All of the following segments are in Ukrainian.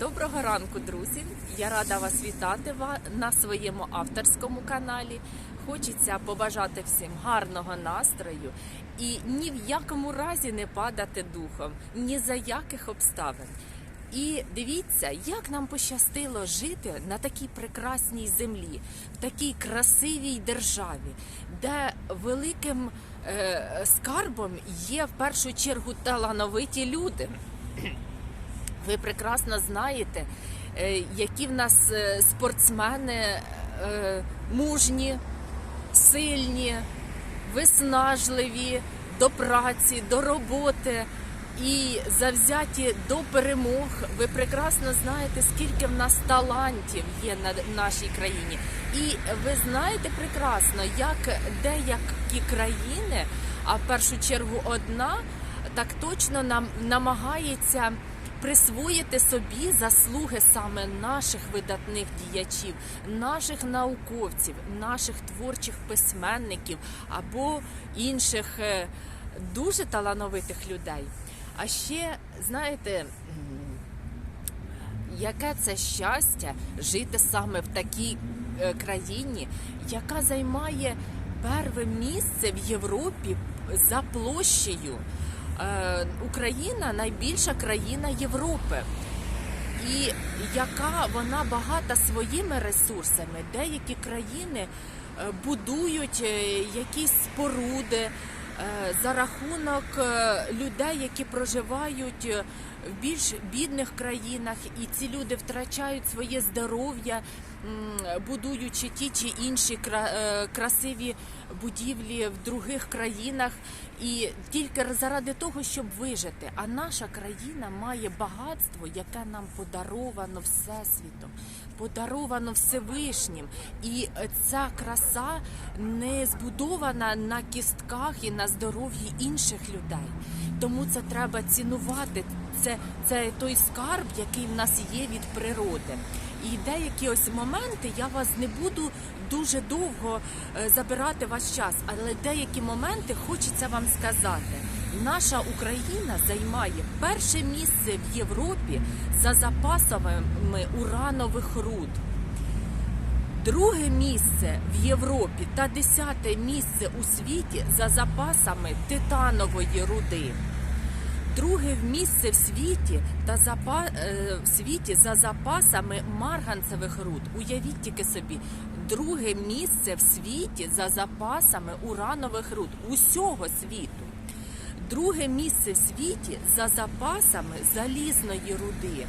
Доброго ранку, друзі! Я рада вас вітати на своєму авторському каналі. Хочеться побажати всім гарного настрою і ні в якому разі не падати духом, ні за яких обставин. І дивіться, як нам пощастило жити на такій прекрасній землі, в такій красивій державі, де великим е, скарбом є в першу чергу талановиті люди. Ви прекрасно знаєте, е, які в нас е, спортсмени е, мужні, сильні, виснажливі до праці, до роботи і завзяті до перемог. Ви прекрасно знаєте, скільки в нас талантів є на нашій країні. І ви знаєте прекрасно, як деякі країни, а в першу чергу одна, так точно нам намагається присвоїти собі заслуги саме наших видатних діячів, наших науковців, наших творчих письменників або інших е, дуже талановитих людей. А ще знаєте. Яке це щастя жити саме в такій е, країні, яка займає перше місце в Європі за площею. Е, Україна найбільша країна Європи. І яка вона багата своїми ресурсами. Деякі країни е, будують е, якісь споруди за рахунок людей, які проживають в більш бідних країнах, і ці люди втрачають своє здоров'я, будуючи ті чи інші е, красиві будівлі в других країнах, і тільки заради того, щоб вижити. А наша країна має багатство, яке нам подаровано всесвітом, подаровано Всевишнім. І ця краса не збудована на кістках і на здоров'ї інших людей. Тому це треба цінувати. Це, це той скарб, який в нас є від природи. І деякі ось моменти я вас не буду дуже довго е, забирати ваш час, але деякі моменти хочеться вам сказати. Наша Україна займає перше місце в Європі за запасами уранових руд. Друге місце в Європі та десяте місце у світі за запасами титанової руди. Друге місце в світі та запа... е, в світі за запасами марганцевих руд. Уявіть тільки собі, друге місце в світі за запасами уранових руд усього світу. Друге місце в світі за запасами залізної руди.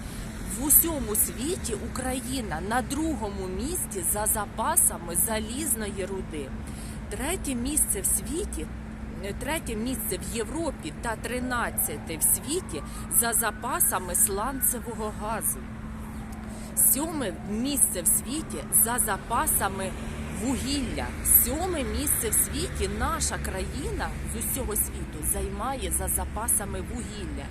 В усьому світі Україна на другому місці за запасами залізної руди. Третє місце в світі, третє місце в Європі та тринадцяте в світі за запасами сланцевого газу. Сьоме місце в світі за запасами вугілля. Сьоме місце в світі наша країна з усього світу займає за запасами вугілля.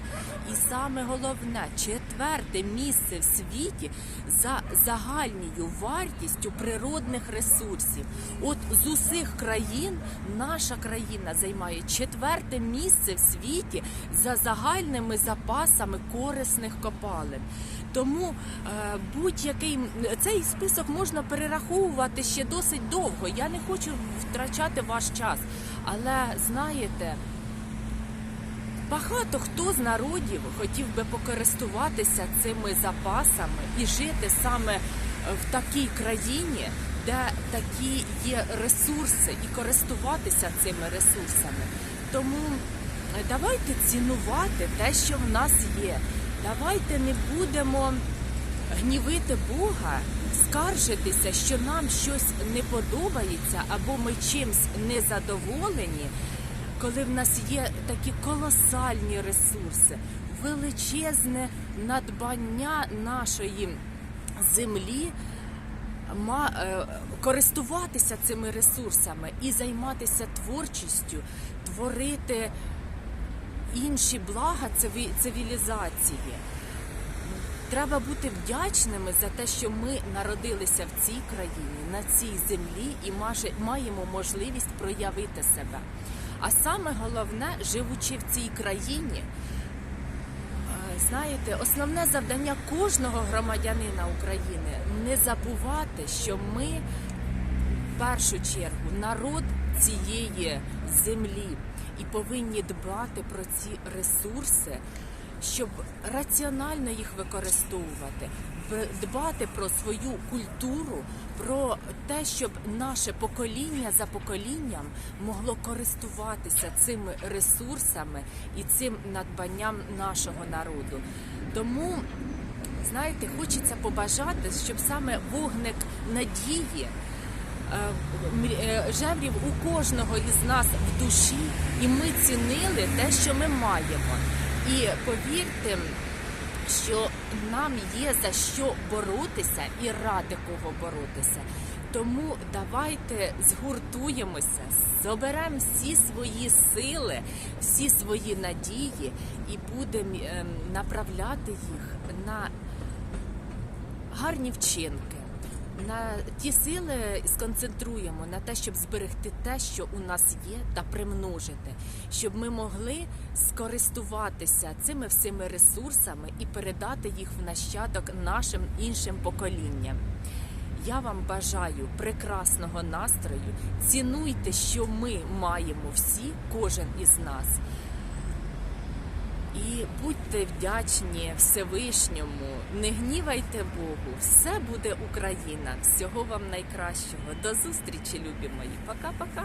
І саме головне, четверте місце в світі за загальною вартістю природних ресурсів. От з усіх країн наша країна займає четверте місце в світі за загальними запасами корисних копалин. Тому е, будь-який цей список можна перераховувати ще досить довго. Я не хочу втрачати ваш час, але знаєте. Багато хто з народів хотів би покористуватися цими запасами і жити саме в такій країні, де такі є ресурси, і користуватися цими ресурсами. Тому е, давайте цінувати те, що в нас є. Давайте не будемо гнівити Бога, скаржитися, що нам щось не подобається або ми чимсь незадоволені, коли в нас є такі колосальні ресурси, величезне надбання нашої землі. ма- е, Користуватися цими ресурсами і займатися творчістю, творити інші блага циві- цивілізації. Треба бути вдячними за те, що ми народилися в цій країні, на цій землі і маємо можливість проявити себе. А саме головне, живучи в цій країні, е, знаєте, основне завдання кожного громадянина України не забувати, що ми в першу чергу народ цієї землі і повинні дбати про ці ресурси, щоб раціонально їх використовувати, дбати про свою культуру, про те, щоб наше покоління за поколінням могло користуватися цими ресурсами і цим надбанням нашого народу. Тому знаєте, хочеться побажати, щоб саме вогник надії е, е, жеврів у кожного із нас в душі, і ми цінили те, що ми маємо. І повірте, що нам є за що боротися і ради кого боротися. Тому давайте згуртуємося, заберемо всі свої сили, всі свої надії і будемо ем, направляти їх на гарні вчинки. На ті сили сконцентруємо на те, щоб зберегти те, що у нас є, та примножити, щоб ми могли скористуватися цими всіми ресурсами і передати їх в нащадок нашим іншим поколінням. Я вам бажаю прекрасного настрою. Цінуйте, що ми маємо всі, кожен із нас. І будьте вдячні Всевишньому, не гнівайте Богу, все буде Україна. Всього вам найкращого. До зустрічі, любі мої. Пока-пока.